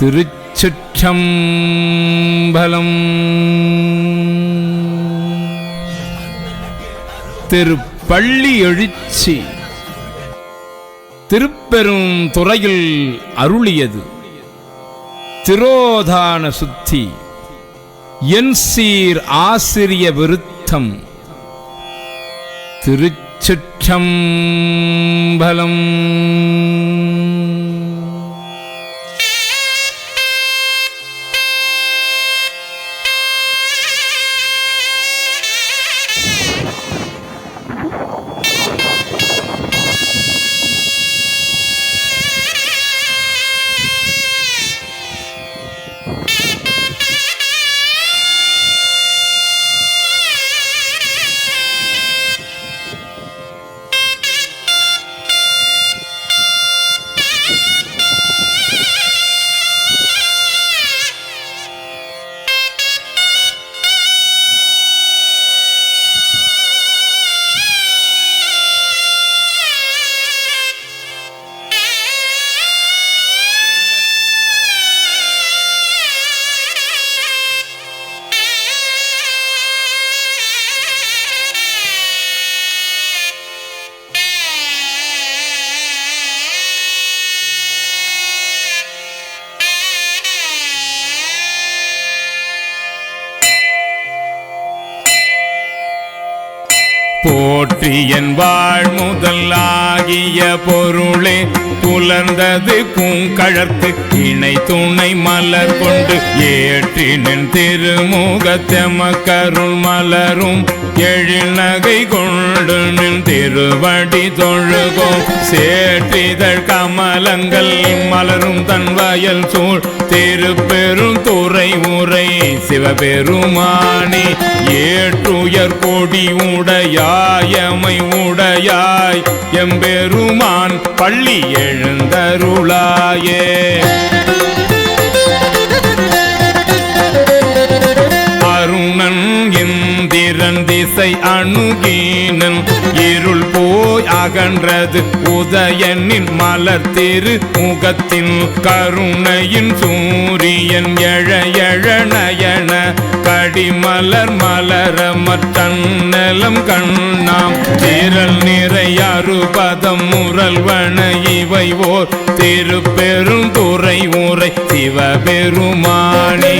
திருச்சிற்றம்பலம் திருப்பள்ளி எழுச்சி. திருப்பெரும் துறையில் அருளியது. திரோதான சுத்தி. என் சீர் ஆசிரிய விருத்தம். திருச்சிற்றம்பலம் போற்றி என் வாழ் முதலாகிய பொருளே புலர்ந்தது பூங்கழற்கு இணை துணை மலர் கொண்டு ஏற்றினின் திருமுகத்தெமக்கருள் மலரும். எழில் கொண்டு நின் திருவடி தொழுகோம். சேற்றிதழ் கமலங்கள் மலரும் தன் வயல் சூழ் திருப்பெரும் துறை உரை சிவபெருமானி ஏற்றுயர் கொடி உடையாயமை உடையாய் எம்பெருமான் பள்ளி எழுந்தருளாயே. அருணன் இந்திரன் திசை அணுகீனன் இருள் போ போய் அகன்றது. உதயனின் மலர் திரு முகத்தின் கருணையின் சூரியன் எழ எழ நயன. கடிமலர் மலர மற்றநலம் கண்ணாம். திரள் நிறையாறு பதம் முரல்வன இவை ஓர் திருப்பெரும் துறை உரை சிவபெருமானி.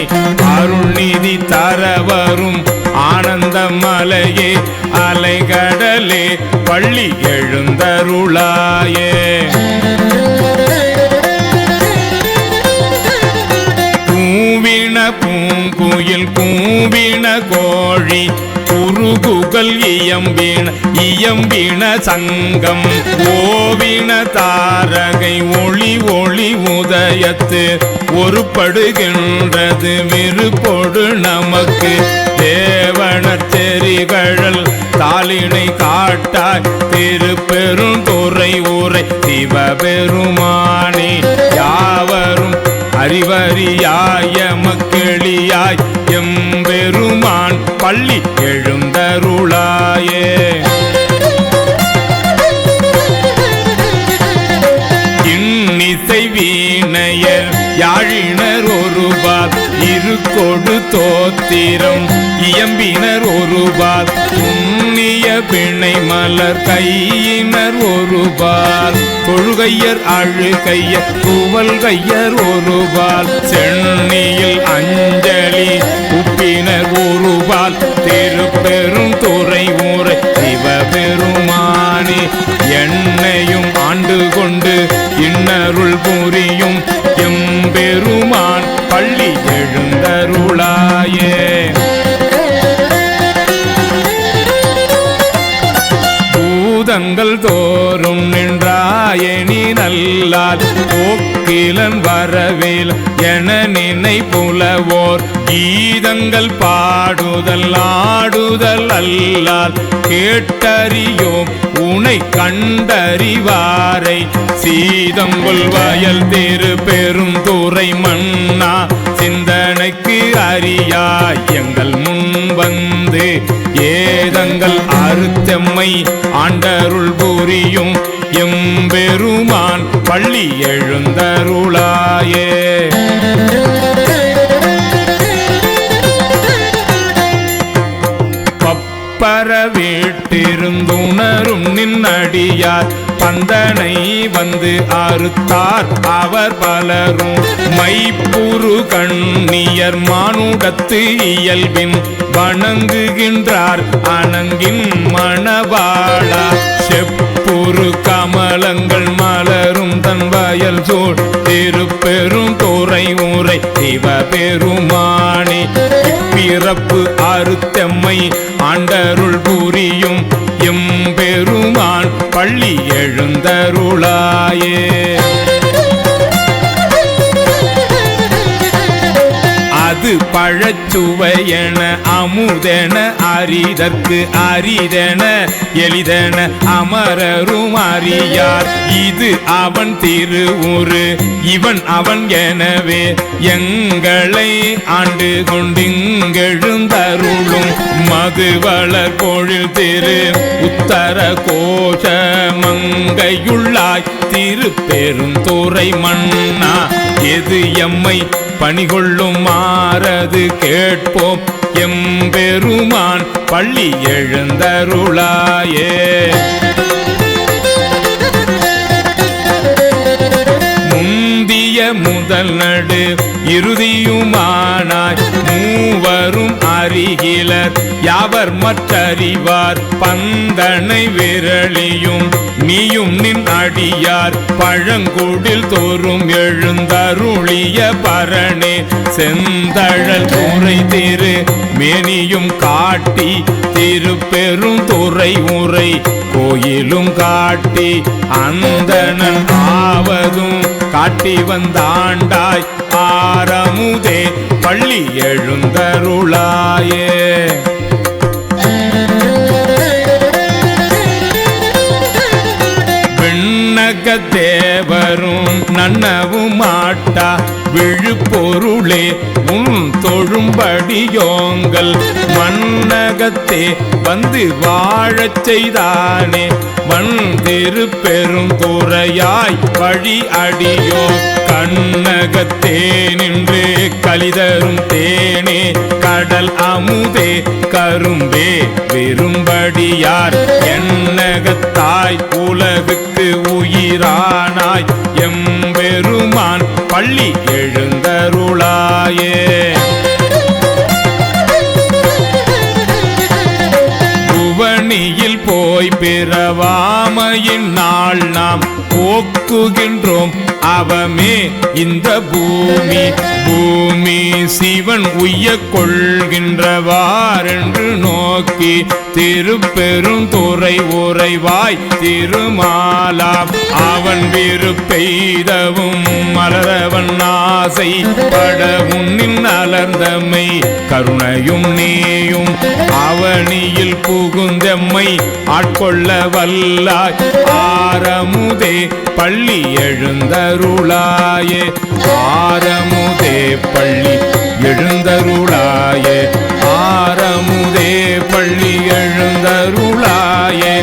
அருள்நிதி தரவரும் ஆனந்த மலையே அலைகடலே பள்ளி எழுந்தருளாயே. பூவின பூங்குயில் கூவின கோழி குறுகுகள் இயம்பின இயம்பின சங்கம். ஓவின தாரகை ஒளி ஒளி உதயத்து ஒருப்படுகின்றது விருப்பொடு நமக்கு. தே காட்டாய் திருப்பெரும் துறை உரை சிவபெருமானே யாவரும் அறிவறியாய மக்களியாய் எம்பெருமான் பள்ளி எழுந்தருளாயே. இன்னிசை வீணையர் யாழினர் ஒருபால் இருக்கொடு தோத்திரம் இயம்பினர் ஒருபால் புண்ணிய பிணை மலர் கையினர் ஒருபால் தொழுகையர் அழுகையர் குவல் கையர் ஒருபால் சென்னியில் அஞ்சலி உப்பினர் ஒருபால் திருப்பெரும் துறை ஊரை சிவபெருமானி. என்னையும் ஆண்டு கொண்டு இன்னருள் புரியும் போக்கிலன் வரவேல் என நினை புலவோர். கீதங்கள் பாடுதல் ஆடுதல் அல்லால் கேட்டறியோம். உனை கண்டறிவாரை. சீதங்குள் வயல் திரு பெரும் துறை மன்னா. சிந்தனைக்கு அறியாய் எங்கள் முன்வந்து ஏதங்கள் அறுத்தம்மை ஆண்டருள் புரியும் எம்பெருமான் பள்ளி எழுந்தருளாயே. பப்பர வீட்டிருந்துணரும் நின்னடியார் பந்தனை வந்து அறுத்தார் அவர் பலரும். மைப்புரு கண்ணியர் மானுடத்து இயல்பின் வணங்குகின்றார். அணங்கின் மணவாளா செப்புரு கமலங்கள் மலரும் தன் வயல் சோழ். திருப்பெரும் துறை உரை சிவ பெருமானே. பிறப்பு அறுத்தம்மை ஆண்டருள் புரியும். எம்பெருமான் பள்ளி எழுந்தருளாயே. அது பழச்சுவையென அமுதென அரிதற்கு அரிதென எளிதென அமரரும் அறியார். இது அவன் திருவுரு இவன் அவன் எனவே எங்களை ஆண்டு கொண்டிங்கெழு மது வளர் பொழில் திரு உத்தர கோஷ மங்கையுள்ளாய் திருப்பெருந்துறை மன்னா. எது எம்மை பணிகொள்ளும் மாறது கேட்போம். எம்பெருமான் பள்ளி எழுந்தருளாயே. முந்திய முதல் நடு இறுதியுமானாய். மூவரும் அருகிலர் அவர் மற்றறிவார் பந்தனை விரளியும் நீயும் நின் அடியார். பழங்குடில் தோறும் எழுந்தருளிய பரணே செந்தழல் துறை திரு மேனியும் காட்டி திருப்பெரும் துறை உரை கோயிலும் காட்டி அந்தணன் ஆவதும் காட்டி வந்தாண்டாய் ஆரமுதே பள்ளி எழுந்தருளாயே. தேவரும் நன்னவும் மாட்டா. விழுப்பொருளே உன் தொழும்படியோங்கள். மன்னகத்தே வந்து வாழச் செய்தானே. வந்திரு பெரும் துறையாய் வழி அடியோ. கண்ணகத்தே நின்று கலிதரும் தேனே. கடல் அமுதே கரும்பே விரும்படியார். என்னகத்தாய் உலகுக்கு உயிரானாய் எம்பெருமான் பள்ளி எழுந்தருளாயே. புவனியில் போய் பிறவாமையின் நாள் நாம் போக்குகின்றோம். அவமே இந்த பூமி பூமி சிவன் உய்ய கொள்கின்றவாரென்று நோக்கி திருப்பெரும் துறை உறைவாய் திருமாலாம். அவன் விருப்பெய்தவும் மலரவன் ஆசை பட உன்னின் அலர்ந்தமை கருணையும் நீயும் அவனியில் புகுந்தம்மை ஆட்கொள்ள வல்லாய். ஆரமுதே பள்ளி எழுந்தருளாயே. ஆரமுதே பள்ளி எழுந்தருளாயே. ஆரமுதே பள்ளி எழுந்தருளாயே.